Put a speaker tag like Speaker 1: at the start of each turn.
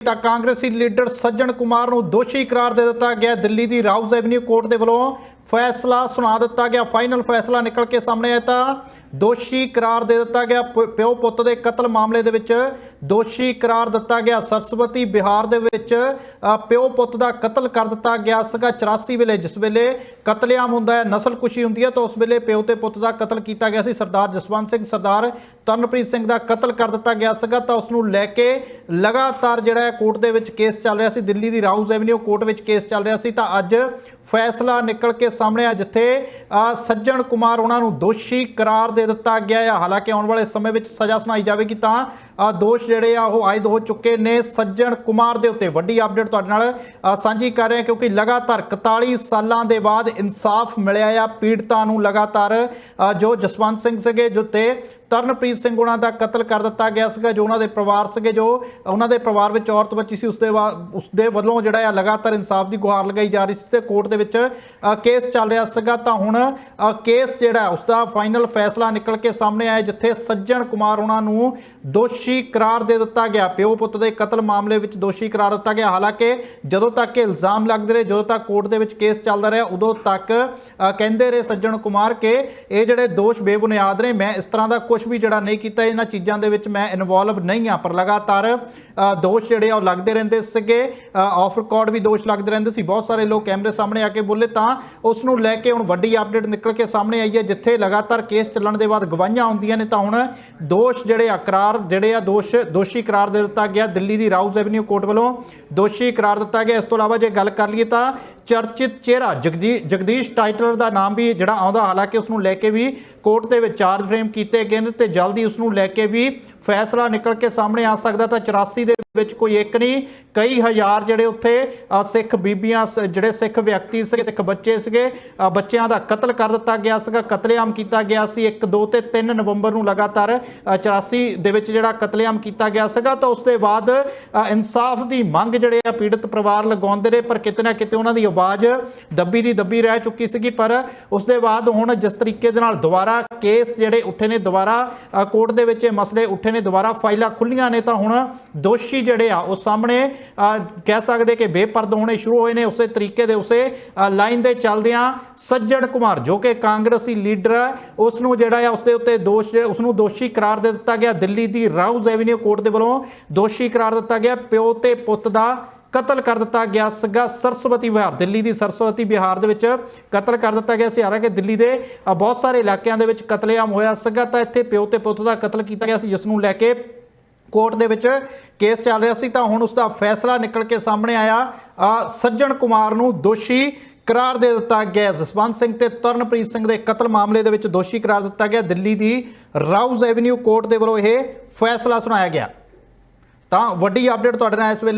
Speaker 1: ਤਾਂ ਕਾਂਗਰਸੀ ਲੀਡਰ ਸੱਜਣ ਕੁਮਾਰ ਨੂੰ ਦੋਸ਼ੀ ਕਰਾਰ ਦੇ ਦਿੱਤਾ ਗਿਆ। ਦਿੱਲੀ ਦੀ ਰਾਊਜ਼ ਐਵਨਿਊ ਕੋਰਟ ਦੇ ਵੱਲੋਂ ਫੈਸਲਾ ਸੁਣਾ ਦਿੱਤਾ ਗਿਆ। ਫਾਈਨਲ ਫੈਸਲਾ ਨਿਕਲ ਕੇ ਸਾਹਮਣੇ ਆਇਆ ਤਾਂ ਦੋਸ਼ੀ ਕਰਾਰ ਦੇ ਦਿੱਤਾ ਗਿਆ। ਪਿਓ ਪੁੱਤ ਦੇ ਕਤਲ ਮਾਮਲੇ ਦੇ ਵਿੱਚ ਦੋਸ਼ੀ ਕਰਾਰ ਦਿੱਤਾ ਗਿਆ। ਸਰਸਵਤੀ ਬਿਹਾਰ ਦੇ ਵਿੱਚ ਪਿਓ ਪੁੱਤ ਦਾ ਕਤਲ ਕਰ ਦਿੱਤਾ ਗਿਆ ਸੀਗਾ। 84 ਵੇਲੇ, ਜਿਸ ਵੇਲੇ ਕਤਲੇਆਮ ਹੁੰਦਾ ਹੈ ਨਸਲਕੁਸ਼ੀ ਹੁੰਦੀ ਹੈ, ਤਾਂ ਉਸ ਵੇਲੇ ਪਿਓ ਤੇ ਪੁੱਤ ਦਾ ਕਤਲ ਕੀਤਾ ਗਿਆ ਸੀ। ਸਰਦਾਰ ਜਸਵੰਤ ਸਿੰਘ, ਸਰਦਾਰ ਤਰਨਪ੍ਰੀਤ ਸਿੰਘ ਦਾ ਕਤਲ ਕਰ ਦਿੱਤਾ ਗਿਆ ਸੀਗਾ। ਤਾਂ ਉਸ ਨੂੰ ਲੈ ਕੇ ਲਗਾਤਾਰ ਜਿਹੜਾ ਹੈ, ਕੋਰਟ ਦੇ ਵਿੱਚ ਕੇਸ ਚੱਲ ਰਿਹਾ ਸੀ। ਦਿੱਲੀ ਦੀ ਰਾਊਜ਼ ਐਵਨਿਊ ਕੋਰਟ ਵਿੱਚ ਕੇਸ ਚੱਲ ਰਿਹਾ ਸੀ। ਤਾਂ ਅੱਜ ਫੈਸਲਾ ਨਿਕਲ ਕੇ ਸਾਹਮਣੇ ਆ ਜਿੱਥੇ ਸੱਜਣ ਕੁਮਾਰ ਉਹਨਾਂ ਨੂੰ ਦੋਸ਼ੀ ਕਰਾਰ ਦੇ ਦਿੱਤਾ ਗਿਆ ਹੈ ਹਾਲਾਂਕਿ ਆਉਣ ਵਾਲੇ ਸਮੇਂ ਵਿੱਚ ਸਜ਼ਾ ਸੁਣਾਈ ਜਾਵੇਗੀ ਤਾਂ ਦੋਸ਼ ਜਿਹੜੇ ਆ ਉਹ ਆਇਦ ਹੋ ਚੁੱਕੇ ਨੇ। ਸੱਜਣ ਕੁਮਾਰ ਦੇ ਉੱਤੇ ਵੱਡੀ ਅਪਡੇਟ ਤੁਹਾਡੇ ਨਾਲ ਸਾਂਝੀ ਕਰ ਰਹੇ ਹਾਂ ਕਿਉਂਕਿ ਲਗਾਤਾਰ 41 ਸਾਲਾਂ ਦੇ ਬਾਅਦ ਇਨਸਾਫ ਮਿਲਿਆ ਆ ਪੀੜਤਾਂ ਨੂੰ ਲਗਾਤਾਰ। ਜੋ ਜਸਵੰਤ ਸਿੰਘ ਸੀਗੇ, ਜੋ ਤੇ ਤਰਨਪ੍ਰੀਤ ਸਿੰਘ ਉਹਨਾਂ ਦਾ ਕਤਲ ਕਰ ਦਿੱਤਾ ਗਿਆ ਸੀਗਾ, ਜੋ ਉਹਨਾਂ ਦੇ ਪਰਿਵਾਰ ਸੀਗੇ, ਜੋ ਉਹਨਾਂ ਦੇ ਪਰਿਵਾਰ ਵਿੱਚ ਔਰਤ ਬੱਚੀ ਸੀ, ਉਸਦੇ ਉਸਦੇ ਵੱਲੋਂ ਜਿਹੜਾ ਆ ਲਗਾਤਾਰ ਇਨਸਾਫ ਦੀ ਗੁਹਾਰ ਲਗਾਈ ਜਾ ਰਹੀ ਸੀ ਤੇ ਕੋਰਟ ਦੇ ਵਿੱਚ ਕੇਸ ਚੱਲ ਰਿਹਾ ਸੀਗਾ, ਤਾਂ ਹੁਣ ਕੇਸ ਜਿਹੜਾ ਉਸ ਦਾ ਫਾਈਨਲ ਫੈਸਲਾ ਨਿਕਲ ਕੇ ਸਾਹਮਣੇ ਆਇਆ ਜਿੱਥੇ ਸੱਜਣ ਕੁਮਾਰ ਉਹਨਾਂ ਨੂੰ ਦੋਸ਼ੀ ਕਰਾਰ ਦੇ ਦਿੱਤਾ ਗਿਆ। ਪਿਓ ਪੁੱਤ ਦੇ ਕਤਲ ਮਾਮਲੇ ਵਿੱਚ ਦੋਸ਼ੀ ਕਰਾਰ ਦਿੱਤਾ ਗਿਆ। ਹਾਲਾਂਕਿ, ਜਦੋਂ ਤੱਕ ਇਹ ਇਲਜ਼ਾਮ ਲੱਗਦੇ ਰਹੇ, ਜਦੋਂ ਤੱਕ ਕੋਰਟ ਦੇ ਵਿੱਚ ਕੇਸ ਚੱਲਦਾ ਰਿਹਾ, ਉਦੋਂ ਤੱਕ ਕਹਿੰਦੇ ਰਹੇ ਸੱਜਣ ਕੁਮਾਰ ਕਿ ਇਹ ਜਿਹੜੇ ਦੋਸ਼ ਬੇਬੁਨਿਆਦ ਨੇ, ਮੈਂ ਇਸ ਤਰ੍ਹਾਂ ਦਾ ਕੁਝ ਵੀ ਜਿਹੜਾ ਨਹੀਂ ਕੀਤਾ, ਇਹਨਾਂ ਚੀਜ਼ਾਂ ਦੇ ਵਿੱਚ ਮੈਂ ਇਨਵੋਲਵ ਨਹੀਂ ਆ ਪਰ ਲਗਾਤਾਰ ਦੋਸ਼ ਜਿਹੜੇ ਆ, ਉਹ ਲੱਗਦੇ ਰਹਿੰਦੇ ਸੀਗੇ। ਆਫ ਰਿਕਾਰਡ ਵੀ ਦੋਸ਼ ਲੱਗਦੇ ਰਹਿੰਦੇ ਸੀ। ਬਹੁਤ ਸਾਰੇ ਲੋਕ ਕੈਮਰੇ ਸਾਹਮਣੇ ਆ ਕੇ ਬੋਲੇ, ਤਾਂ ਉਸ ਨੂੰ ਲੈ ਕੇ ਹੁਣ ਵੱਡੀ ਅਪਡੇਟ ਨਿਕਲ ਕੇ ਸਾਹਮਣੇ ਆਈ ਹੈ, ਜਿੱਥੇ ਲਗਾਤਾਰ ਕੇਸ ਚੱਲਣ ਦੇ ਬਾਅਦ ਗਵਾਹੀਆਂ ਆਉਂਦੀਆਂ ਨੇ, ਤਾਂ ਹੁਣ ਦੋਸ਼ ਜਿਹੜੇ ਆ ਕਰਾਰ ਜਿਹੜੇ ਆ, ਦੋਸ਼, ਦੋਸ਼ੀ ਕਰਾਰ ਦੇ ਦਿੱਤਾ ਗਿਆ ਦਿੱਲੀ ਦੀ ਰਾਉਜ਼ ਐਵਨਿਊ ਕੋਰਟ ਵੱਲੋਂ, ਦੋਸ਼ੀ ਕਰਾਰ ਦਿੱਤਾ ਗਿਆ। ਇਸ ਤੋਂ ਇਲਾਵਾ ਜੇ ਗੱਲ ਕਰ ਲਈਏ ਤਾਂ ਚਰਚਿਤ ਚਿਹਰਾ, ਜਗਦੀ, ਜਗਦੀਸ਼ ਟਾਈਟਲਰ ਦਾ ਨਾਮ ਵੀ ਜਿਹੜਾ ਆਉਂਦਾ, ਹਾਲਾਂਕਿ ਉਸ ਨੂੰ ਲੈ ਕੇ ਵੀ ਕੋਰਟ ਦੇ ਵਿੱਚ ਚਾਰਜ ਫਰੇਮ ਕੀਤੇ ਗਏ ਨੇ ਤੇ ਜਲਦੀ ਉਸ ਨੂੰ ਲੈ ਕੇ ਵੀ ਫੈਸਲਾ ਨਿਕਲ ਕੇ ਸਾਹਮਣੇ ਆ ਸਕਦਾ, ਤਾਂ 84 ਦੇ ਵਿੱਚ ਕੋਈ ਇੱਕ ਨਹੀਂ ਕਈ ਹਜ਼ਾਰ ਜਿਹੜੇ ਉੱਥੇ ਸਿੱਖ ਬੀਬੀਆਂ ਜਿਹੜੇ ਸਿੱਖ ਵਿਅਕਤੀ ਸੀਗੇ ਸਿੱਖ ਬੱਚੇ ਸੀਗੇ ਬੱਚਿਆਂ ਦਾ ਕਤਲ ਕਰ ਦਿੱਤਾ ਗਿਆ ਸੀਗਾ ਕਤਲੇਆਮ ਕੀਤਾ ਗਿਆ ਸੀ। 1 2 ਤੇ 3 ਨਵੰਬਰ ਨੂੰ ਲਗਾਤਾਰ ਅ, 84 ਦੇ ਵਿੱਚ ਜਿਹੜਾ ਕਤਲੇਆਮ ਕੀਤਾ ਗਿਆ ਸੀਗਾ ਤਾਂ ਉਸ ਦੇ ਬਾਅਦ ਇਨਸਾਫ ਦੀ ਮੰਗ ਜਿਹੜੇ ਆ ਪੀੜਤ ਪਰਿਵਾਰ ਲਗਾਉਂਦੇ ਰਹੇ ਪਰ ਕਿਤੇ ਨਾ ਕਿਤੇ ਉਹਨਾਂ ਦੀ ਆਵਾਜ਼ ਦੱਬੀ ਦੀ ਦੱਬੀ ਰਹਿ ਚੁੱਕੀ ਸੀਗੀ। ਪਰ ਉਸ ਦੇ ਬਾਅਦ ਹੁਣ ਜਿਸ ਤਰੀਕੇ ਦੇ ਨਾਲ ਦੁਬਾਰਾ ਕੇਸ ਜਿਹੜੇ ਉੱਠੇ ਨੇ ਦੁਬਾਰਾ ਕੋਰਟ ਦੇ ਵਿੱਚ ਇਹ ਮਸਲੇ ਉੱਠੇ ਨੇ ਦੁਬਾਰਾ ਫਾਈਲਾਂ ਖੁੱਲੀਆਂ ਨੇ ਤਾਂ ਹੁਣ ਦੋਸ਼ੀ ਜਿਹੜੇ ਆ ਉਹ ਸਾਹਮਣੇ ਅ, ਕਹਿ ਸਕਦੇ ਕਿ ਬੇਪਰਦ ਹੋਣੇ ਸ਼ੁਰੂ ਹੋਏ ਨੇ ਉਸੇ ਤਰੀਕੇ ਦੇ ਉਸੇ ਲਾਈਨ ਦੇ ਚੱਲਦਿਆਂ ਸੱਜਣ ਕੁਮਾਰ ਜੋ ਕਿ ਕਾਂਗਰਸੀ ਲੀਡਰ ਹੈ ਉਸ ਨੂੰ ਜਿਹੜਾ ਆ ਉਸ ਦੇ ਉੱਤੇ ਦੋਸ਼ ਉਸ ਨੂੰ ਦੋਸ਼ੀ ਕਰਾਰ ਦੇ ਦਿੱਤਾ ਗਿਆ। ਦਿੱਲੀ ਦੀ ਰਾਉਜ਼ ਐਵਨਿਊ ਕੋਰਟ ਦੇ ਵੱਲੋਂ ਦੋਸ਼ੀ ਕਰਾਰ ਦਿੱਤਾ ਗਿਆ। ਪਿਓ ਤੇ ਪੁੱਤ ਦਾ ਕਤਲ ਕਰ ਦਿੱਤਾ ਗਿਆ ਸੀਗਾ। ਸਰਸਵਤੀ ਵਿਹਾਰ ਦਿੱਲੀ ਦੀ ਸਰਸਵਤੀ ਵਿਹਾਰ ਦੇ ਵਿੱਚ ਕਤਲ ਕਰ ਦਿੱਤਾ ਗਿਆ। ਸੀ ਹਾਲਾਂਕਿ ਦਿੱਲੀ ਦੇ ਬਹੁਤ ਸਾਰੇ ਇਲਾਕਿਆਂ ਦੇ ਵਿੱਚ ਕਤਲੇਆਮ ਹੋਇਆ ਸੀਗਾ। ਤਾਂ ਇੱਥੇ ਪਿਓ ਤੇ ਪੁੱਤ ਦਾ ਕਤਲ ਕੀਤਾ ਗਿਆ ਸੀ ਜਿਸ ਨੂੰ ਲੈ ਕੇ ਕੋਰਟ ਦੇ ਵਿੱਚ ਕੇਸ ਚੱਲ ਰਿਹਾ ਸੀ ਤਾਂ ਹੁਣ ਉਸ ਦਾ ਫੈਸਲਾ ਨਿਕਲ ਕੇ ਸਾਹਮਣੇ ਆਇਆ। ਸੱਜਣ ਕੁਮਾਰ ਨੂੰ ਦੋਸ਼ੀ ਕਰਾਰ ਦੇ ਦਿੱਤਾ ਗਿਆ ਜਸਵੰਤ ਸਿੰਘ ਤੇ ਤਰਨਪ੍ਰੀਤ ਸਿੰਘ ਦੇ ਕਤਲ ਮਾਮਲੇ ਦੇ ਵਿੱਚ ਦੋਸ਼ੀ ਕਰਾਰ ਦਿੱਤਾ ਗਿਆ। ਦਿੱਲੀ ਦੀ ਰਾਉਜ਼ ਐਵਨਿਊ ਕੋਰਟ ਦੇ ਵੱਲੋਂ ਇਹ ਫੈਸਲਾ ਸੁਣਾਇਆ ਗਿਆ। ਤਾਂ ਵੱਡੀ ਅਪਡੇਟ ਤੁਹਾਡੇ ਨਾਲ ਇਸ ਵੇਲੇ